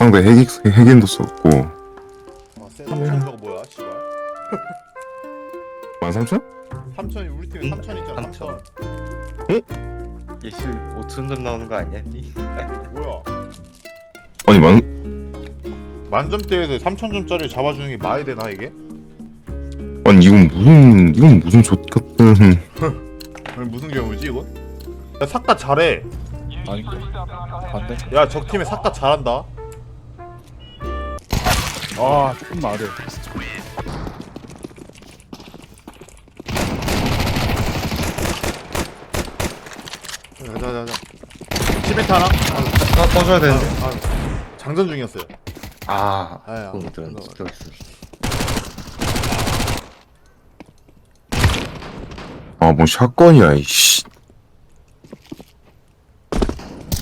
상대 핵, 핵인도 썼고 아, 쎄. 3천인가 뭐야, 씨발. 13,000? 3천이 우리 팀에 3천 있잖아. 3천. 3천. 예시 5천 점 나오는 거 아니야? 니? 뭐야? 아니 만 만점대에서 3천 점짜리 잡아주는 게 말이 되나 이게? 아니 이건 무슨 이건 무슨 족 같은 아니, 무슨 경우지 이건? 야 삭가 잘해. 아닌가? 반대? 야 적 팀에 삭가 잘한다. 아 조금 아래 자자자자. 시멘트 하나? 아, 떠줘야 되는데. 아, 아, 장전 중이었어요. 아, 못 들었네. 이거. 저기 있어. 아 뭐 샷건이야 이씨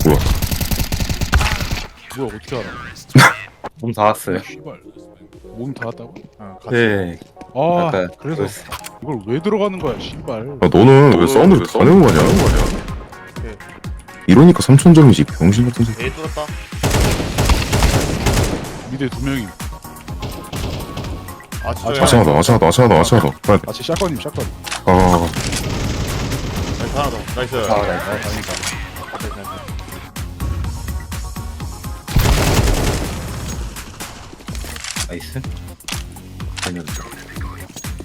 뭐야 뭐야 어떻게 알아 몸 닿았어요. 씨발 몸 닿았다고? 어, 같이. 네. 아 아까 그래서 그랬어. 이걸 왜 들어가는 거야 씨발 아, 너는 왜 사운드를 다 내는 거냐. 이러니까 3천점이지 병신 같은 새끼 에이 뚫었다. 미대 두 명이 아 진짜. 아차하다 아차하다 아차하다 아차하다 빨리 아치 샷건님 샷건 아 나이스 하나 더. 나이스. 아, 네. 아 다행이다 나이스, 나이스. 나이스. 아니요.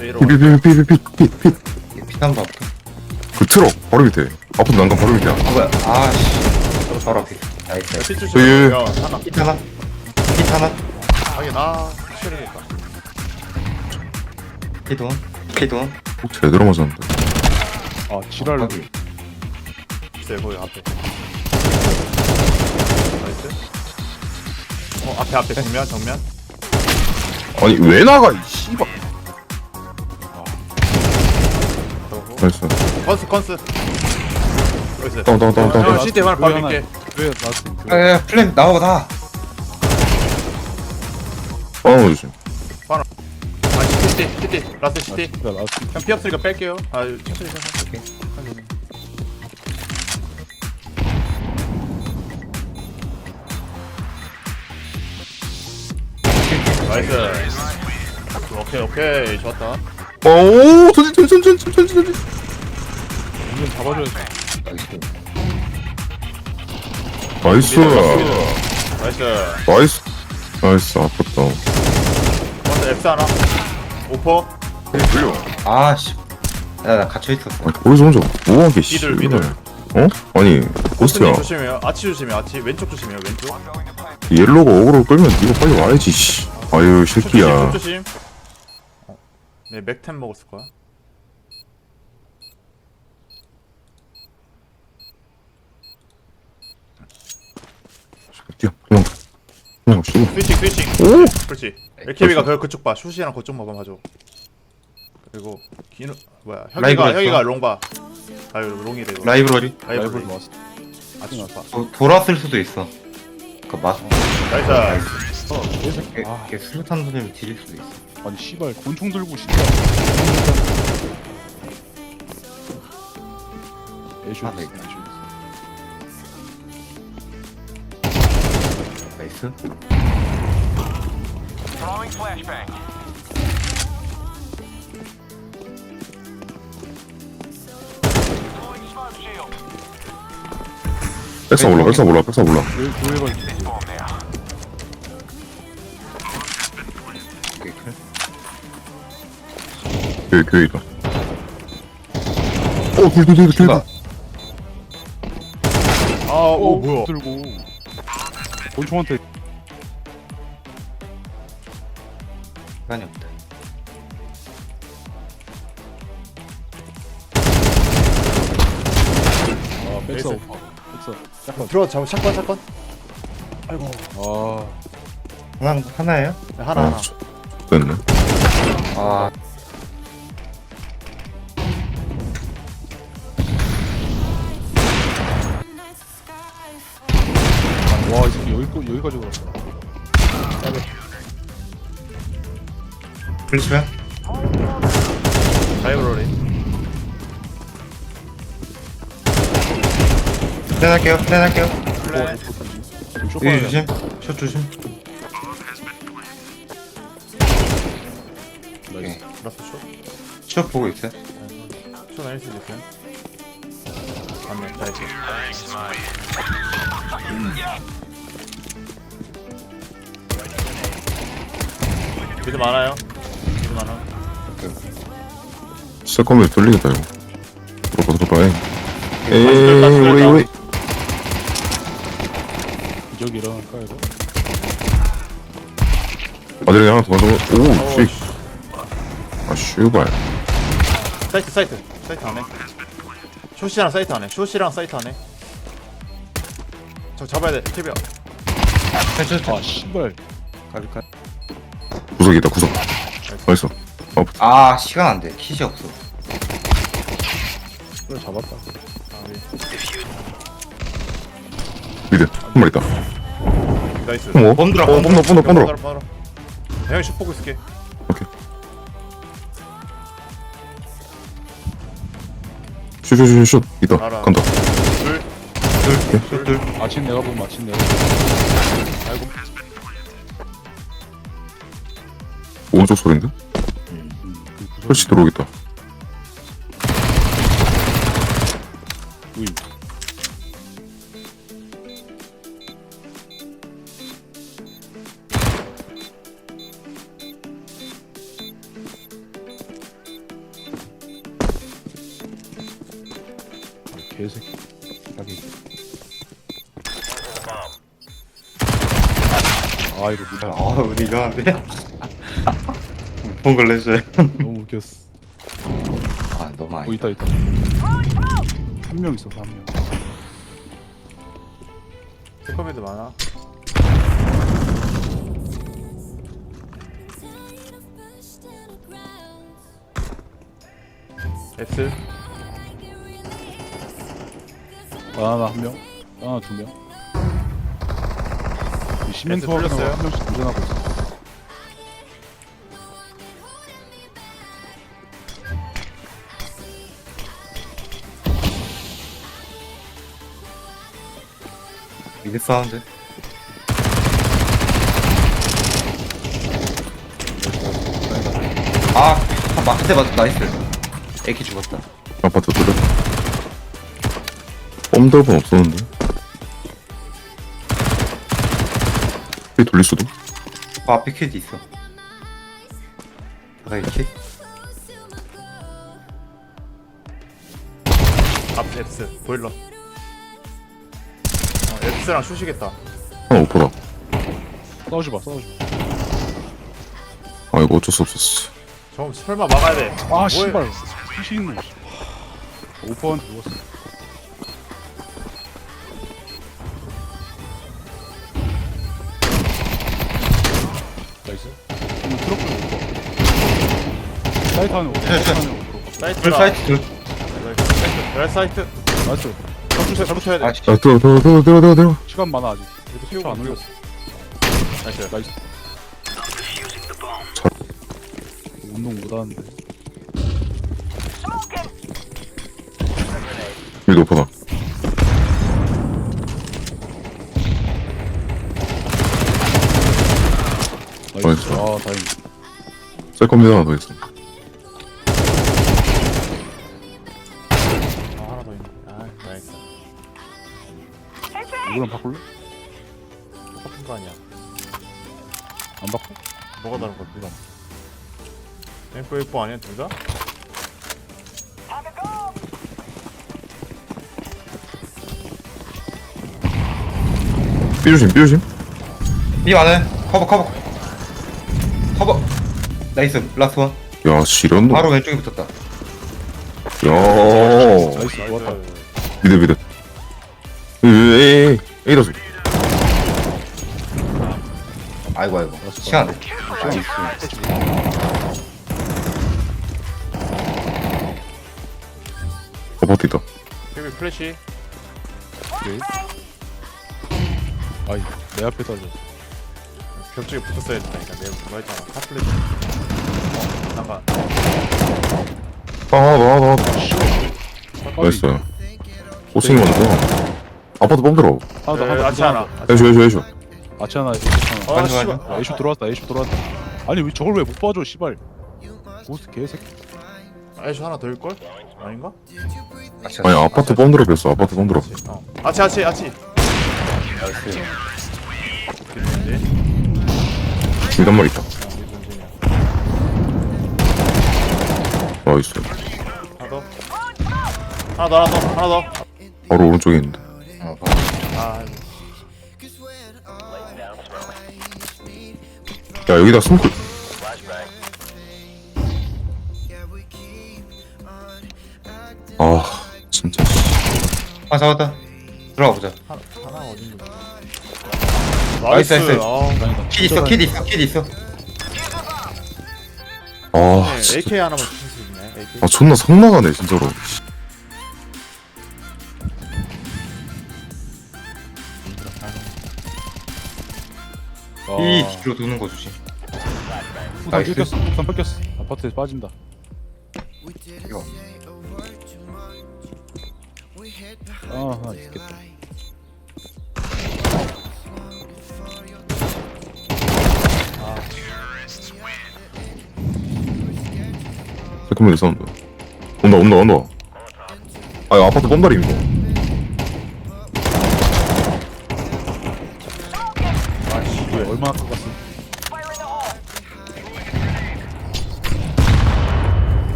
A로. 피피피피피피피 피탄도 앞에. 그 트럭 바로 밑에 앞으로 난간 바로 밑에야 아, 뭐야. 아, 씨. 바로, 바로 앞에. 나이스. 핏 예. 조심. 야 하나. 핏 하나. 핏 하나. 하긴 아 확실하겠다. 핏 원. 핏 원. 꼭 제대로 맞았는데 아 지랄. 있어요 거기 앞에. 나이스. 어 앞에 앞에 정면 정면. 아니 왜 나가 이 씨발. 나이스 컨스 컨스. 나이스. 형 시대 하나 왜 박을게. 왜 야, 야, 플랜 나와, 나. 다운 조심 아 시티 시티 라스 시티. 진짜 나한테 그냥 피 없으니까 뺄게요. 아 천천히 천천히. 나이스. 오케이 오케이 좋았다. 어오 천천히 천천히 천천히 천천히 이건 잡아줘야지 나이스. 나이스 나이스. 나이스 아깝다 먼저 X 하나. 오퍼. 돌려 아, 씨. 야, 나 갇혀있었어. 아니 거기서 혼자 뭐하게 씨 미들, 미들. 어? 아니 고스트야 조심해요. 아치 조심해. 아치 왼쪽 조심해요. 왼쪽. 옐로가 어그로 끌면 니가 빨리 와야지 씨 아유 새끼야 조심. 어. 네 맥템 먹었을 거야. 뛰어 그냥 그냥 쉬고 스위칭 스위칭. 오! 그렇지. LKB가 그 그쪽 봐. 슈시랑 그쪽만 봐줘. 그리고 기누 뭐야? 혁이가 혁이가 했어? 롱 봐. 아유 롱이래 이거. 라이브러리. 라이브를 라이브러리. 모았어 아치 좋다. 도, 돌았을 수도 있어. 그 맛. 나이스. 어 걔, 아. 걔 수류탄 던지면 뒤질 수도 있어. 아니 씨발 권총 들고 진짜 애쇼 아, 네. 애쇼 나이스. 백사 몰라 백사 몰라 백사 몰라. 왜 교회 가 교회 교회다 어둘둘둘둘 쏜다. 아, 오 어, 뭐야? 들고 권총한테 시간이 없다. 아. 오파 백사 샷건 들어 잡 샷건 샷건. 아이고. 아 하나, 하나예요? 네, 하나 아 하나. 저- 됐네 아, 와, 이 새끼 여기, 여기까지 들어왔어. 플리스면? 라이브러리. 플랜 할게요, 플랜 할게요. 플랜. 쇼파에 위 조심. 숏 조심. 나이스. 숏 보고 있어요. 슛 아닐 수도 있어요. 맞네. 나이스. 미드 많아요. 미드 많아. 세컨을 돌리겠다 이거 들어봐 들어봐 에이 우리 뚫다. 우리 기적이 일어날까 이거? 아들이 하나 더 가져 어, 오씨 아 씨발 사이트 사이트 사이트 안에. 숏이랑 사이트 안에. 숏이랑 사이트 안에. 저 잡아야 돼. 캐비야. 숏아 씨발 가볼까? 구석이다 구석 어딨어 아 시간 안 돼. kit이 없어. 그래 잡았다 아, 위. 미드 한 마리 있다 나이스. 뭐? 범 들어, 어범 뻔더 뻔더 뻔더 바로 바로. 형이 슛 보고 있을게. 슛슛슛슛 있다 알아. 간다 둘. 둘, 둘. 아침 내가 보면 아침 내가 아이고. 오른쪽 소린데? 음, 그 구석이 그렇지 들어오겠다 우이 개새끼 자기 아 이거 미다 아 우리 이상한데? 본 걸로 해줘요. 너무 웃겼어 아 너무 어 아니. 있다 있다 한 명 있어 한명 세컨미드 많아. S. 바나나 한 명 바나나 두명 시멘트 애들 확인하고 뚫렸어요? 한 명씩 도전하고 있어 미드 사운드. 아, 한대 맞 나이스. 애기 죽었다. 아파트 뚫려 뻔더은 없었는데 이 돌릴 수도 아, 앞에 kit이 있어. 아까 이 킷? 앞 S. 보일러. 어, S랑 슛이겠다. 하나 오퍼다 싸우지 마 싸우지 아 이거 어쩔 수 없었어 저 설마 막아야 돼. 뭐해? 씨발 푸시 있는 거 오퍼한테 죽었어 사이트 안에 오퍼 사이트 안에 사이트 둘. 사이트. 열 사이트. 나이스. 잡으셔야 잡으셔야 돼. 아, 아 들어 들어 들어 들어 들어 들어. 시간 많아 아직. 피우고 안 올렸어. 나이스. 나이스. 운동 못하는데. 미드 오퍼다 나이스. 나이스. 아 다행이다. 세컨 미드 하나 더 있어 이거랑 바꿀래? 똑같은 거 아니야. 안 바꿔? 뭐가 다른 거야? 누가? 엠포 엠포 아니야 둘 다? 삐조심 삐조심 이 안에 커버 커버. 커버. 나이스. 라스트 원. 야 지렸노 바로 왼쪽에 붙었다. 야 나이스 좋았다 미드 미드 에이 에이 다수 아이고 아이고. 시간 안 돼. 아파트 있다 여기 플래시. 오케이 아이 내 앞에 떨어졌어 벽 쪽에 붙었어야 된다니까 내가 그거 했잖아. 탑 플래시. 어 잠깐. 아 나와 나와 아, 나이스 호칭이 먼저 아파트 bom 들어. 하나 더 에, 하나 더 아치 하나. 해줘 해줘 해줘 아치 하나 하나. 아 씨발. 아, 에이쇼 들어왔다 에이쇼 들어왔다. 아니 왜 저걸 왜 못 봐줘 씨발. 고스트 개새끼. 아이씨 하나 더 일 걸? 아닌가? 아치 아니 아파트 bom 들어 뺐어 아파트 bom 들어. 어. 아치 아치 아치. 중단 말 있다. 나이스. 하나 더 하나 더. 하나 더 하나 더. 바로 오른쪽에 있는데 어, 아, 야 여기다 스모크 아 진짜 아 잡았다 들어가 보자 하나, 하나 어딘데? 나이스, 나이스. 아, 아니다 킬 있어 킬 있어 킬 있어 아 네, 진짜 AK 하나만 주실 수 있나요? AK? 아 존나 성 나가네 진짜로 뒤로 도는 거 주지 나이스. 뺏겼어. 우산 뺏겼어. 아파트에 빠진다. 이거. 아 하나 있겠다. 세컨맨 사운드. 온다 온다 온다. 아 이거 아파트 bom다리 이거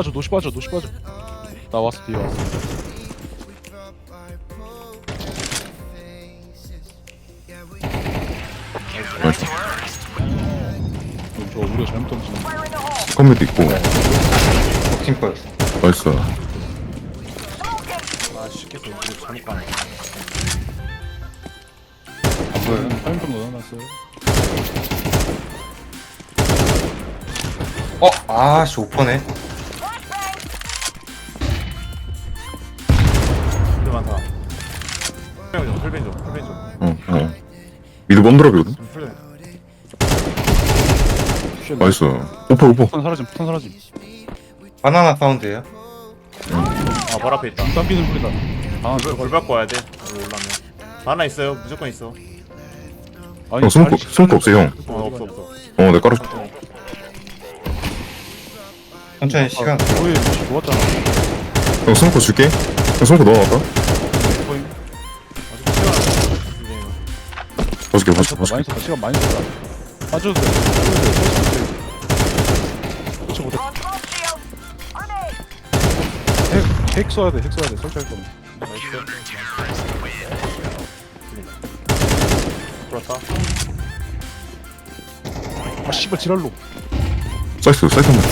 빠져 노시 빠져 노시 빠져 나 왔어 뒤에 왔어 나이스 저 우리가 잘못 던지는 세컨맨도 있고 팀 거였어 나이스 아, 쉽겠어. 이거 잘못 가네. 안 보여요? 화염병 넣어놨어요 어? 아씨 오퍼네 미드. 쉣 나이스 오퍼 오퍼 폭탄 사라짐 폭탄 사라짐 바나나 사운드예요 아, 발 앞에 있다. 땀비는 소리다 아 불, 불 밟고 와야 돼. 여기 올라면. 하나 있어요. 무조건 있어. 아니 어 스모크 자리 스모크 없어 형어 어, 없어, 없어. 내가 깔아줄게 천천히 시간 거의 좋았잖아 형 스모크 줄게 형 스모크 넣어놨다 봐줄게 봐줄게 많이 썼다 시간 많이 썼다 빠져도 돼 빠져도 돼 설치 못해 핵, 핵 써야 돼핵 써야 돼. 설치할 거면. 불었다. 아 씨발 지랄로. 사이트 사이트 한번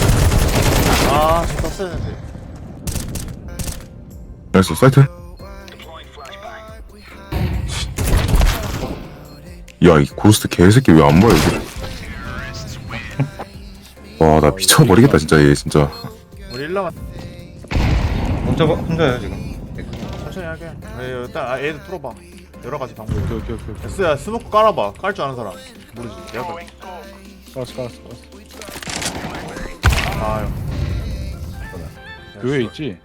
아, 저 떴어야 되는데. 나이스 사이트 야 이 고스트 개새끼 왜 안 보여 이게 와나 미쳐버리겠다 진짜 얘 진짜 우리 일라만 혼자 혼자요 지금 천천히 할게. 에, 일단 아, 애들 풀어봐. 여러 가지 방법. 오케이 오케이 오케이 스야 스모크 깔아봐. 깔 줄 아는 사람. 모르지. 내가 깔. 깔았어 깔았어 깔았어 아유. 교회 있지?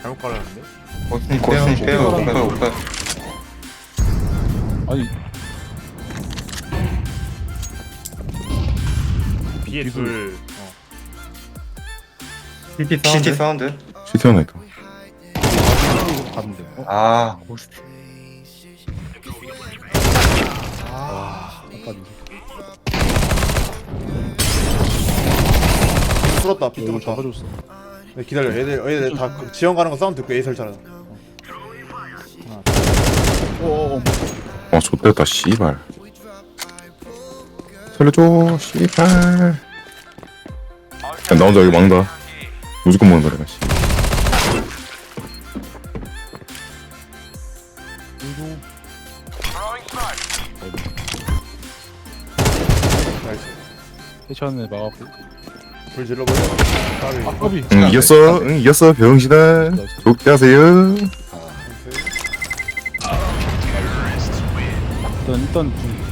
잘못 깔았는데? 버스님 빼요 빼요 못 가요 아니 B에 이거- 둘. 어. CT 사운드 사운드 시티 하나 있다 이거 갔는데 어? 아 아까 풀었다. B 이거 뚫었다. 잡아줬어 네, 기다려. 애들 애들 다그 지원 가는 거 사운드 듣고 A 설치하자. 어어어 아 좆됐다 씨발 살려줘. 씨발. 야 나 혼자 여기 막는다. 무조건 막는다 내가 씨. 애 막았고 불 질러버려. 아 까비 응 이겼어. 응 이겼어. 병신아. 좋게 하세요. 일단 일단 좀